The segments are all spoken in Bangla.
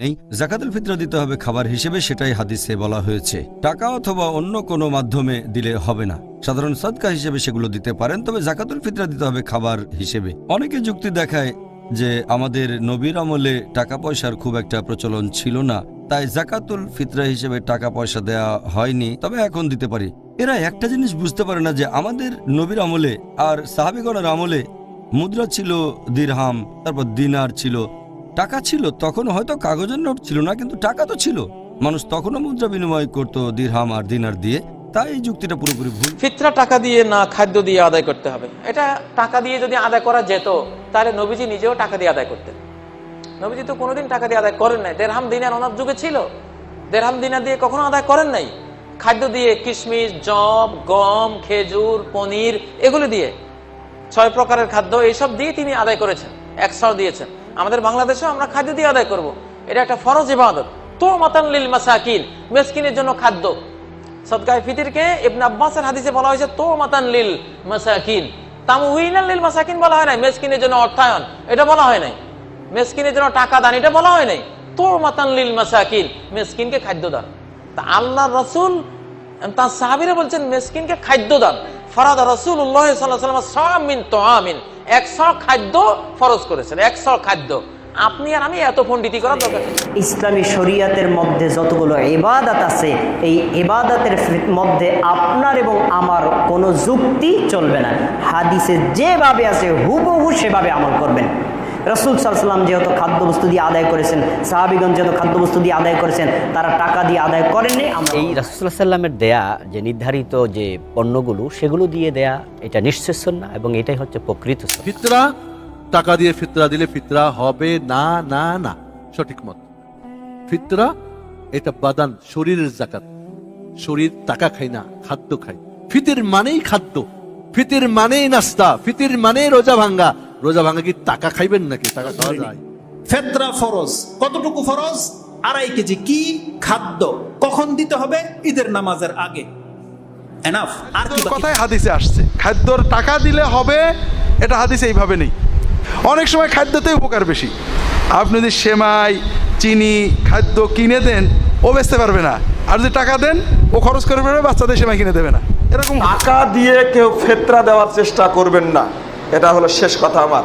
নেই জাকাতুল ফিতরা দিতে হবে খাবার হিসেবে সেটাই হাদিসে বলা হয়েছে। টাকা অথবা অন্য কোনো মাধ্যমে দিলে হবে না। সাধারণ সদকা হিসেবে সেগুলো দিতে পারেন, তবে জাকাতুল ফিতরা দিতে হবে খাবার হিসেবে। অনেকে যুক্তি দেখায় যে আমাদের নবীর আমলে টাকা পয়সার খুব একটা প্রচলন ছিল না, তাই জাকাতুল ফিতরা হিসেবে টাকা পয়সা দেয়া হয়নি, তবে এখন দিতে পারি। এরা একটা জিনিস বুঝতে পারে না যে আমাদের নবীর আমলে আর সাহাবিগণের আমলে মুদ্রা ছিল দিরহাম, তারপর দিনার ছিল টাকা ছিল, তখন হয়তো কাগজের নোট ছিল না, কিন্তু টাকা তো ছিল। মানুষ তখনও মুদ্রা বিনিময় করত দিরহাম আর দিনার দিয়ে। তাই এই যুক্তিটা পুরোপুরি ভুল। ফিতরা টাকা দিয়ে না খাদ্য দিয়ে আদায় করতে হবে। এটা টাকা দিয়ে যদি আদায় করা যেত, তাহলে নবীজি নিজেও টাকা দিয়ে আদায় করতেন। নবীজি তো কোনোদিন টাকা দিয়ে আদায় করেন নাই। দেড়হাম দিনার ওনার যুগে ছিল। দেড়হাম দিনার দিয়ে কখনো আদায় করেন নাই। খাদ্য দিয়ে কিশমিশ, জব, গম, খেজুর, পনির, এগুলো দিয়ে। ছয় প্রকারের খাদ্য, এইসব দিয়ে তিনি আদায় করেছেন। একশো দিয়েছেন। আমাদের বাংলাদেশেও আমরা খাদ্য দিয়ে আদায় করব। এটা একটা ফরজ ইবাদত। তো মাতান লিল মাসাকিন, মেসকিনের জন্য খাদ্য। সদকায় ফিতিরকে ইবনে আব্বাসের হাদিসে বলা হয়েছে তো মাতান লিল মাসাকিন। তামউইনাল লিল মাসাকিন বলা হয় নাই, মেসকিনের জন্য অর্থায়ন। এটা বলা হয় নাই। মেসকিনের জন্য টাকা দান, এটা বলা হয় নাই। তো মাতান লিল মাসাকিন, মেসকিনকে খাদ্য দান। তা আল্লাহ রসুল, তার সাহাবিরা বলছেন, মেসকিনকে খাদ্য দান। ফরাদা রসুল্লাহ সাল্লাম সামিন তো আমিন একশো খাদ্য ফরজ করেছেন একশো খাদ্য। আপনি আর আমি এত পন্ডিতি করার দরকার ইসলামী শরিয়াতের মধ্যে যতগুলো এবাদাত আছে, এই এবাদাতের মধ্যে আপনার এবং আমার কোনো যুক্তি চলবে না। হাদিসে যেভাবে আছে, হুবহু সেভাবে আমল করবেন। রসুল সাল্লাম যেহেতু খাদ্যবস্তু দিয়ে আদায় করেছেন সাহাবিগঞ্জ যেহেতু খাদ্যবস্তু দিয়ে আদায় করেছেন তারা টাকা দিয়ে আদায় করেননি আমরা এই রাসুল্লাহ সাল্লামের দেয়া যে নির্ধারিত যে পণ্যগুলো সেগুলো দিয়ে দেয়া এটা নিঃশেষ না এবং এটাই হচ্ছে প্রকৃত ফিতরা টাকা দিয়ে ফিতরা দিলে ফিতরা হবে না না না। সঠিক মত। ফিতরা এটা বাদান শরীরের জাকাত শরীর টাকা খায় না খাদ্য খায়। ফিতির মানেই খাদ্য। ফিতির মানেই নাস্তা ফিতির মানেই রোজা ভাঙ্গা। রোজা ভাঙ্গা কি টাকা খাইবেন নাকি? টাকা খাওয়া যায়। ফেতরা ফরজ। কতটুকু ফরজ? আড়াই কেজি কি খাদ্য কখন দিতে হবে? ঈদের নামাজের আগে। এনাফ আর কি? কথাই হাদিসে আসছে। খাদ্যর টাকা দিলে হবে এটা হাদিসে এইভাবে নেই। অনেক সময় খাদ্যতে উপকার বেশি। আপনি যদি সেমাই চিনি খাদ্য কিনে দেন ও বেচতে পারবে না। আর যদি টাকা দেন ও খরচ করে পারবে বাচ্চাদের সেমাই কিনে দেবে না। এরকম টাকা দিয়ে কেউ ফেতরা দেওয়ার চেষ্টা করবেন না। এটা হলো শেষ কথা আমার।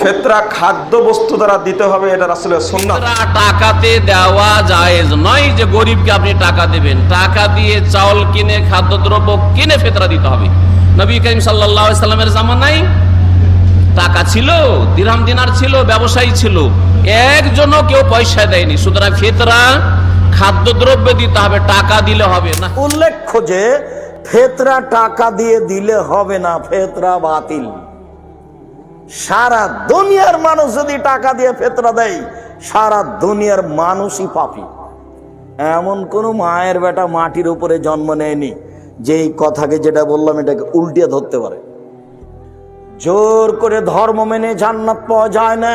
ফেতরা খাদ্য বস্তু দ্বারা দিতে হবে এটা আসলে সুন্নাত। টাকাতে দেওয়া জায়েজ নয় যে গরিবকে আপনি টাকা দেবেন। টাকা দিয়ে চাউল কিনে খাদ্যদ্রব্য কিনে ফেতরা দিতে হবে। নবী করিম সাল্লাহ সাল্লামের জামানায় টাকা ছিল দিরহাম দিনার ছিল ব্যবসায়ী ছিল। একজনও কেউ পয়সা দেয়নি। সুতরাং ফেতরা খাদ্যদ্রব্য দিতে হবে টাকা দিলে হবে না। উল্লেখ্য যে ফেতরা টাকা দিয়ে দিলে হবে না ফেতরা বাতিল। সারা দুনিয়ার মানুষ যদি টাকা দিয়ে ফেতরা দেয়, সারা দুনিয়ার মানুষই পাপি। এমন কোন মায়ের বেটা মাটির উপরে জন্ম নেয়নি যে এই কথাকে যেটা বললাম, এটাকে উল্টিয়ে ধরতে পারে। জোর করে ধর্ম মেনে জান্নাত পাওয়া যায় না।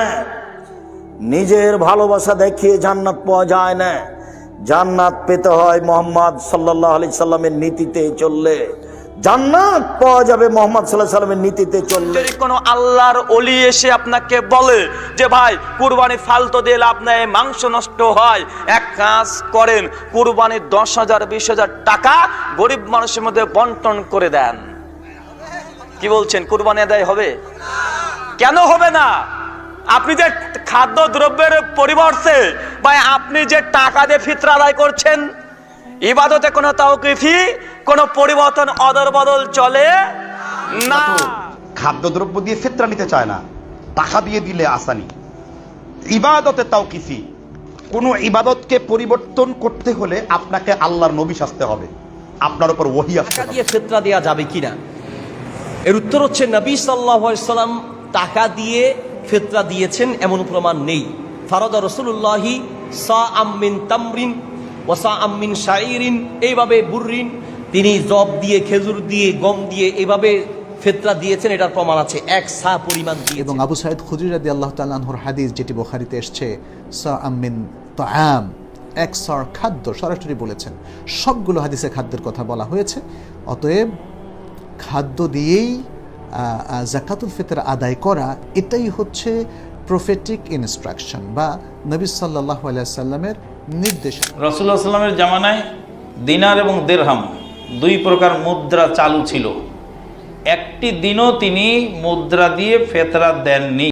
নিজের ভালোবাসা দেখিয়ে জান্নাত পাওয়া যায় না। জান্নাত পেতে হয় মোহাম্মদ সাল্লাহ আলি সাল্লামের নীতিতে চললে। জান্নাত পাওয়া যাবে মোহাম্মদ সাল্লাহ সাল্লামের নীতিতে চললে। কোনো আল্লাহর অলি এসে আপনাকে বলে যে, ভাই, কুরবানি ফালতু দিয়ে লাভ নেই, মাংস নষ্ট হয়, এক কাজ করেন কুরবানির দশ হাজার, বিশ হাজার টাকা গরিব মানুষের মধ্যে বন্টন করে দেন। কি বলছেন? কুরবানি আদায় হবে? কেন হবে না? আপনি যে খাদ্য দ্রব্যের পরিবর্তে বা আপনি যে টাকা দিয়ে ফিতরা আদায় করছেন ইবাদতে কোনো তাওকিফি কোনো পরিবর্তন অদল বদল চলে না। খাদ্যদ্রব্য দিয়ে ফেতরা নিতে চায় না টাকা দিয়ে দিলে আসানি। ইবাদতে তাও কিফি কোন ইবাদতকে পরিবর্তন করতে হলে আপনাকে আল্লাহর নবী সাজতে হবে আপনার উপর ওহি আসতে দিয়ে ফেতরা দেওয়া যাবে কিনা এর উত্তর হচ্ছে নবী সাল্লাম টাকা দিয়ে ফেতরা দিয়েছেন এমন প্রমাণ নেই। ফারদা রসুল্লাহি সা আমিন তামরিন ওসা আম্মিন শাইরিন এইভাবে বুররিন, তিনি জব দিয়ে, খেজুর দিয়ে, গম দিয়ে এভাবে ফেতরা দিয়েছেন, এটার প্রমাণ আছে। এক সা পরিমাণ দিয়ে এবং আবু সাইদ খুদ্রি রাদি আল্লাহ তাল্লাহর হাদিস, যেটি বোখারিতে এসছে সা আমিন তো আম এক সর খাদ্য সরাসরি বলেছেন। সবগুলো হাদিসে খাদ্যের কথা বলা হয়েছে, অতএব খাদ্য দিয়েই জাকাতুল ফিতর আদায় করা, এটাই হচ্ছে প্রফেটিক ইনস্ট্রাকশন বা নবী সাল্লাহ সাল্লামের নির্দেশ রসুল্লাহ সাল্লামের জামানায় দিনার এবং দেরহাম দুই প্রকার মুদ্রা চালু ছিল। একটি দিনও তিনি মুদ্রা দিয়ে ফেতরা দেননি।